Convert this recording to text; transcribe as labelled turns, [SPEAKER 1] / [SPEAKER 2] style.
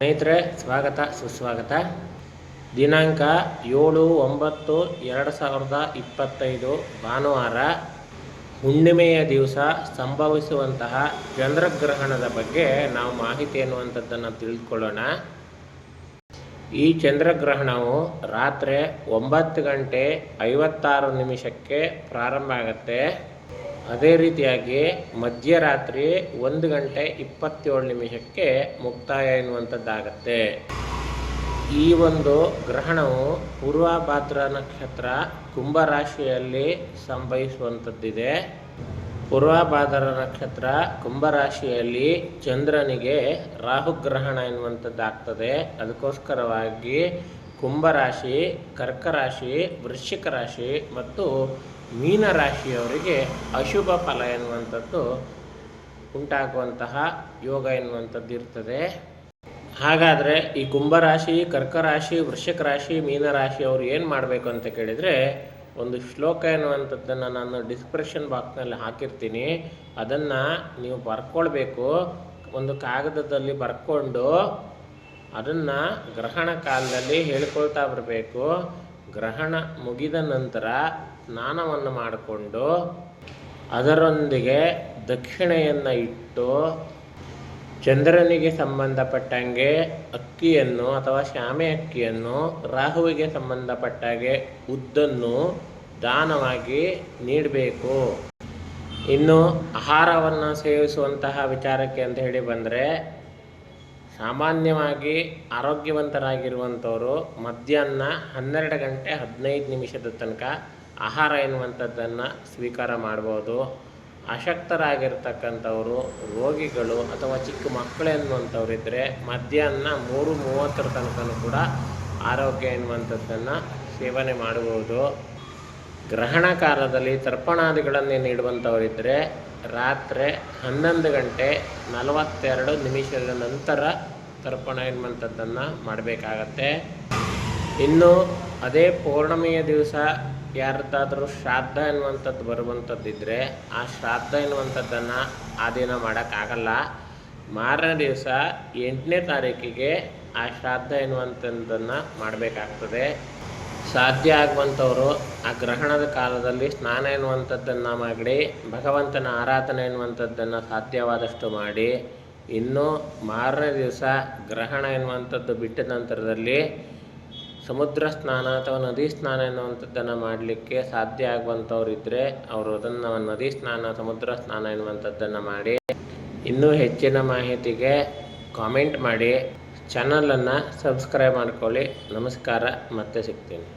[SPEAKER 1] ಸ್ನೇಹಿತರೆ, ಸ್ವಾಗತ, ಸುಸ್ವಾಗತ. ದಿನಾಂಕ ಏಳು ಒಂಬತ್ತು ಎರಡು ಸಾವಿರದ ಇಪ್ಪತ್ತೈದು ಭಾನುವಾರ. ಹುಣ್ಣಿಮೆಯ ದಿವಸ ಸಂಭವಿಸುವಂತಹ ಚಂದ್ರಗ್ರಹಣದ ಬಗ್ಗೆ ನಾವು ಮಾಹಿತಿ ಎನ್ನುವಂಥದ್ದನ್ನು ತಿಳಿದುಕೊಳ್ಳೋಣ ಈ ಚಂದ್ರಗ್ರಹಣವು ರಾತ್ರಿ ಒಂಬತ್ತು ಗಂಟೆ ಐವತ್ತಾರು ನಿಮಿಷಕ್ಕೆ ಪ್ರಾರಂಭ ಆಗುತ್ತೆ. ಅದೇ ರೀತಿಯಾಗಿ ಮಧ್ಯರಾತ್ರಿ ಒಂದು ಗಂಟೆ ಇಪ್ಪತ್ತೇಳು ನಿಮಿಷಕ್ಕೆ ಮುಕ್ತಾಯ ಎನ್ನುವಂಥದ್ದಾಗತ್ತೆ. ಈ ಒಂದು ಗ್ರಹಣವು ಪೂರ್ವಭಾದ್ರ ನಕ್ಷತ್ರ ಕುಂಭರಾಶಿಯಲ್ಲಿ ಸಂಭವಿಸುವಂಥದ್ದಿದೆ. ಪೂರ್ವಭಾದ್ರ ನಕ್ಷತ್ರ ಕುಂಭರಾಶಿಯಲ್ಲಿ ಚಂದ್ರನಿಗೆ ರಾಹುಗ್ರಹಣ ಎನ್ನುವಂಥದ್ದಾಗ್ತದೆ. ಅದಕ್ಕೋಸ್ಕರವಾಗಿ ಕುಂಭರಾಶಿ, ಕರ್ಕರಾಶಿ ವೃಶ್ಚಿಕ ರಾಶಿ ಮತ್ತು ಮೀನರಾಶಿಯವರಿಗೆ ಅಶುಭ ಫಲ ಎನ್ನುವಂಥದ್ದು ಉಂಟಾಗುವಂತಹ ಯೋಗ ಎನ್ನುವಂಥದ್ದು ಇರ್ತದೆ. ಹಾಗಾದರೆ ಈ ಕುಂಭರಾಶಿ, ಕರ್ಕರಾಶಿ ವೃಶ್ಚಿಕ ರಾಶಿ ಮೀನರಾಶಿಯವರು ಏನು ಮಾಡಬೇಕು ಅಂತ ಕೇಳಿದರೆ ಒಂದು ಶ್ಲೋಕ ಎನ್ನುವಂಥದ್ದನ್ನು ನಾನು ಡಿಸ್ಕ್ರಿಪ್ಷನ್ ಬಾಕ್ಸ್ನಲ್ಲಿ ಹಾಕಿರ್ತೀನಿ. ಅದನ್ನು ನೀವು ಬರ್ಕೊಳ್ಬೇಕು. ಒಂದು ಕಾಗದದಲ್ಲಿ ಬರ್ಕೊಂಡು ಅದನ್ನು ಗ್ರಹಣ ಕಾಲದಲ್ಲಿ ಹೇಳ್ಕೊಳ್ತಾ ಬರಬೇಕು. ಗ್ರಹಣ ಮುಗಿದ ನಂತರ ಸ್ನಾನವನ್ನು ಮಾಡಿಕೊಂಡು ಅದರೊಂದಿಗೆ ದಕ್ಷಿಣೆಯನ್ನು ಇಟ್ಟು ಚಂದ್ರನಿಗೆ ಸಂಬಂಧಪಟ್ಟಂಗೆ ಅಕ್ಕಿಯನ್ನು ಅಥವಾ ಶ್ಯಾಮೆ ಅಕ್ಕಿಯನ್ನು ರಾಹುವಿಗೆ ಸಂಬಂಧಪಟ್ಟಾಗೆ ಉದ್ದನ್ನು ದಾನವಾಗಿ ನೀಡಬೇಕು. ಇನ್ನು ಆಹಾರವನ್ನು ಸೇವಿಸುವಂತಹ ವಿಚಾರಕ್ಕೆ ಅಂತ ಹೇಳಿ ಬಂದರೆ ಸಾಮಾನ್ಯವಾಗಿ ಆರೋಗ್ಯವಂತರಾಗಿರುವಂಥವರು ಮಧ್ಯಾಹ್ನ ಹನ್ನೆರಡು ಗಂಟೆ ಹದಿನೈದು ನಿಮಿಷದ ತನಕ ಆಹಾರ ಎನ್ನುವಂಥದ್ದನ್ನು ಸ್ವೀಕಾರ ಮಾಡ್ಬೋದು. ಅಶಕ್ತರಾಗಿರ್ತಕ್ಕಂಥವರು ರೋಗಿಗಳು ಅಥವಾ ಚಿಕ್ಕ ಮಕ್ಕಳು ಎನ್ನುವಂಥವ್ರು ಇದ್ದರೆ ಮಧ್ಯಾಹ್ನ ಮೂರು ಮೂವತ್ತರ ತನಕನೂ ಕೂಡ ಆರೋಗ್ಯ ಎನ್ನುವಂಥದ್ದನ್ನು ಸೇವನೆ ಮಾಡಬಹುದು ಗ್ರಹಣ ಕಾಲದಲ್ಲಿ ತರ್ಪಣಾದಿಗಳನ್ನು ನೀಡುವಂಥವರಿದ್ದರೆ ರಾತ್ರಿ ಹನ್ನೊಂದು ಗಂಟೆ ನಲವತ್ತೆರಡು ನಿಮಿಷದ ನಂತರ ತರ್ಪಣ ಎನ್ನುವಂಥದ್ದನ್ನು ಮಾಡಬೇಕಾಗತ್ತೆ. ಇನ್ನು ಅದೇ ಪೌರ್ಣಮಿಯ ದಿವಸ ಯಾರದ್ದಾದರೂ ಶ್ರಾದ್ದ ಎನ್ನುವಂಥದ್ದು ಬರುವಂಥದ್ದಿದ್ದರೆ ಆ ಶ್ರಾದ್ದ ಎನ್ನುವಂಥದ್ದನ್ನು ಆ ದಿನ ಮಾಡೋಕ್ಕಾಗಲ್ಲ. ಮಾರನೇ ದಿವಸ ಎಂಟನೇ ತಾರೀಕಿಗೆ ಆ ಶ್ರಾದ್ದ ಎನ್ನುವಂಥದ್ದನ್ನು ಮಾಡಬೇಕಾಗ್ತದೆ. ಸಾಧ್ಯ ಆಗುವಂಥವರು ಆ ಗ್ರಹಣದ ಕಾಲದಲ್ಲಿ ಸ್ನಾನ ಎನ್ನುವಂಥದ್ದನ್ನು ಮಾಡಿ, ಭಗವಂತನ ಆರಾಧನೆ ಎನ್ನುವಂಥದ್ದನ್ನು ಸಾಧ್ಯವಾದಷ್ಟು ಮಾಡಿ, ಇನ್ನು ಮಾರನೇ ದಿವಸ ಗ್ರಹಣ ಎನ್ನುವಂಥದ್ದು ಬಿಟ್ಟ ನಂತರದಲ್ಲಿ ಸಮುದ್ರ ಸ್ನಾನ ಅಥವಾ ನದಿ ಸ್ನಾನ ಎನ್ನುವಂಥದ್ದನ್ನು ಮಾಡಲಿಕ್ಕೆ ಸಾಧ್ಯ ಆಗುವಂಥವ್ರು ಇದ್ದರೆ ಅವರು ಅದನ್ನು ನದಿ ಸ್ನಾನ, ಸಮುದ್ರ ಸ್ನಾನ ಎನ್ನುವಂಥದ್ದನ್ನು ಮಾಡಿ, ಇನ್ನೂ ಹೆಚ್ಚಿನ ಮಾಹಿತಿಗೆ ಕಾಮೆಂಟ್ ಮಾಡಿ, ಚಾನಲನ್ನು ಸಬ್ಸ್ಕ್ರೈಬ್ ಮಾಡ್ಕೊಳ್ಳಿ. ನಮಸ್ಕಾರ, ಮತ್ತೆ ಸಿಗ್ತೀನಿ.